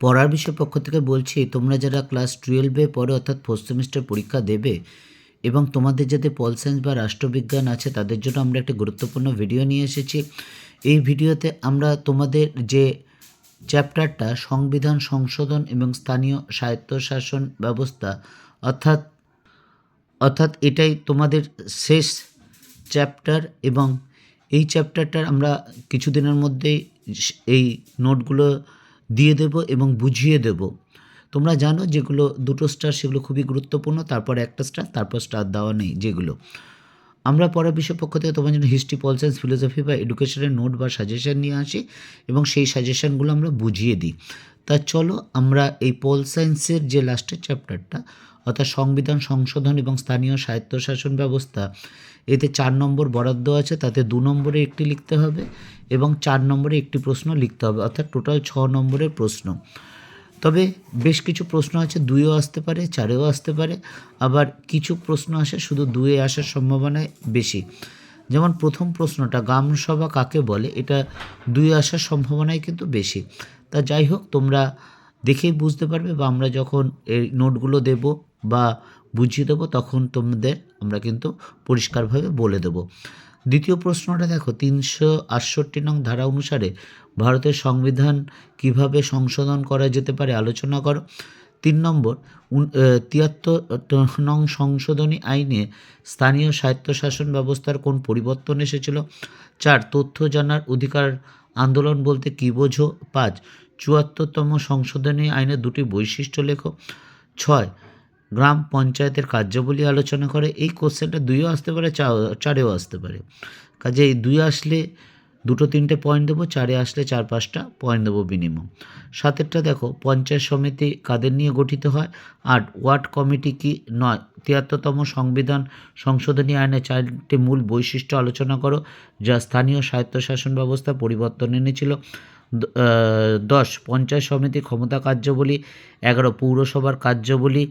পড়ার বিষয় পক্ষ থেকে বলছি, তোমরা যারা ক্লাস টুয়েলভে পড়ে, অর্থাৎ ফোর্থ সেমিস্টার পরীক্ষা দেবে এবং তোমাদের যাতে পল সায়েন্স বা রাষ্ট্রবিজ্ঞান আছে, তাদের জন্য আমরা একটা গুরুত্বপূর্ণ ভিডিও নিয়ে এসেছি। এই ভিডিওতে আমরা তোমাদের যে চ্যাপ্টারটা, সংবিধান সংশোধন এবং স্থানীয় স্বায়ত্তশাসন ব্যবস্থা, অর্থাৎ অর্থাৎ এটাই তোমাদের শেষ চ্যাপ্টার এবং এই চ্যাপ্টারটার আমরা কিছুদিনের মধ্যেই এই নোটগুলো দিয়ে দেব এবং বুঝিয়ে দেব। তোমরা জানো যেগুলো দুটো স্টার সেগুলো খুবই গুরুত্বপূর্ণ, তারপর একটা স্টার তারপর স্টার দেওয়া নেই যেগুলো। আমরা পরে বিষয় পক্ষ থেকে তোমার জন্য হিস্ট্রি পল সায়েন্স ফিলোসফি বা এডুকেশনের নোট বা সাজেশান নিয়ে আসি এবং সেই সাজেশানগুলো আমরা বুঝিয়ে দিই। তা চলো আমরা এই পল সায়েন্সের যে লাস্টের চ্যাপ্টারটা অর্থাৎ সংবিধান, সংশোধন এবং স্থানীয় স্বায়ত্তশাসন ব্যবস্থা, এতে চার নম্বর বরাদ্দ আছে, তাতে দু নম্বরে একটি লিখতে হবে এবং চার নম্বরে একটি প্রশ্ন লিখতে হবে, অর্থাৎ টোটাল ছ নম্বরের প্রশ্ন। তবে বেশ কিছু প্রশ্ন আছে, দুইও আসতে পারে, চারেও আসতে পারে, আবার কিছু প্রশ্ন আসে, শুধু দুয়ে আসার সম্ভাবনায় বেশি। যেমন প্রথম প্রশ্নটা, গ্রামসভা কাকে বলে? এটা দুই আসার সম্ভাবনাই কিন্তু বেশি। তা যাই হোক, তোমরা দেখেই বুঝতে পারবে বা আমরা যখন এই নোটগুলো দেব বা বুঝিয়ে দেবো, তখন তোমাদের আমরা কিন্তু পরিষ্কারভাবে বলে দেবো। দ্বিতীয় প্রশ্নটা দেখো, তিনশো আটষট্টি নং ধারা অনুসারে ভারতের সংবিধান কীভাবে সংশোধন করা যেতে পারে আলোচনা করো। তিন নম্বর তিয়াত্তর নং সংশোধনী আইনে স্থানীয় স্বায়ত্তশাসন ব্যবস্থার কোন পরিবর্তন এসেছিল? চার, তথ্য জানার অধিকার আন্দোলন বলতে কী বোঝো? পাঁচ, চুয়াত্তরতম সংশোধনী আইনের দুটি বৈশিষ্ট্য লেখো। ছয় গ্রাম পঞ্চায়েতের কার্যাবলী আলোচনা করে, এই কোশ্চেনটা দুইও আসতে পারে চারেও আসতে পারে। কাজে এই দুই আসলে দুটো তিনটে পয়েন্ট দেবো, চারে আসলে চার পাঁচটা পয়েন্ট দেবো মিনিমাম সাতেরটা দেখো, পঞ্চায়েত সমিতি কাদের নিয়ে গঠিত হয়? আট, ওয়ার্ড কমিটি কি? নয়, তিয়াত্তরতম সংবিধান সংশোধনী আইনে চারটি মূল বৈশিষ্ট্য আলোচনা করো, যা স্থানীয় স্বায়ত্তশাসন ব্যবস্থা পরিবর্তন এনেছিল। দশ, পঞ্চায়েত সমিতি ক্ষমতা কার্যাবলী। এগারো, পৌরসভার কার্যাবলী।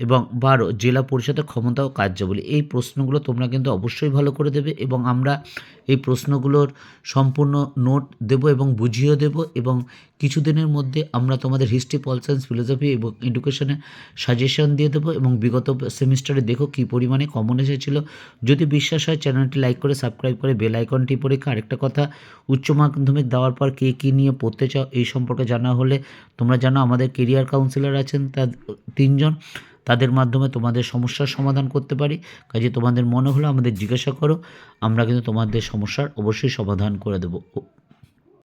এবং বারো, জেলা পরিষদের ক্ষমতা ও কার্যাবলী। এই প্রশ্নগুলো তোমরা কিন্তু অবশ্যই ভালো করে দেবে এবং আমরা এই প্রশ্নগুলোর সম্পূর্ণ নোট দেব এবং বুঝিয়ে দেব এবং কিছুদিনের মধ্যে আমরা তোমাদের হিস্ট্রি পল সায়েন্স, ফিলোসফি এবং এডুকেশনে সাজেশন দিয়ে দেবো এবং বিগত সেমিস্টারে দেখো কী পরিমাণে কমন এসেছিল। যদি বিশ্বাস হয় চ্যানেলটি লাইক করে, সাবস্ক্রাইব করে, বেল আইকনটি পরীক্ষা আরেকটা কথা, উচ্চ মাধ্যমিক দেওয়ার পর কে কী নিয়ে পড়তে চাও এই সম্পর্কে জানা হলে তোমরা জানো আমাদের কেরিয়ার কাউন্সিলর আছেন তার তিনজন। তাদের মাধ্যমে তোমাদের সমস্যার সমাধান করতে পারি। কাজে তোমাদের মনে হলো আমাদের জিজ্ঞাসা করো। আমরা কিন্তু তোমাদের সমস্যার অবশ্যই সমাধান করে দেবো।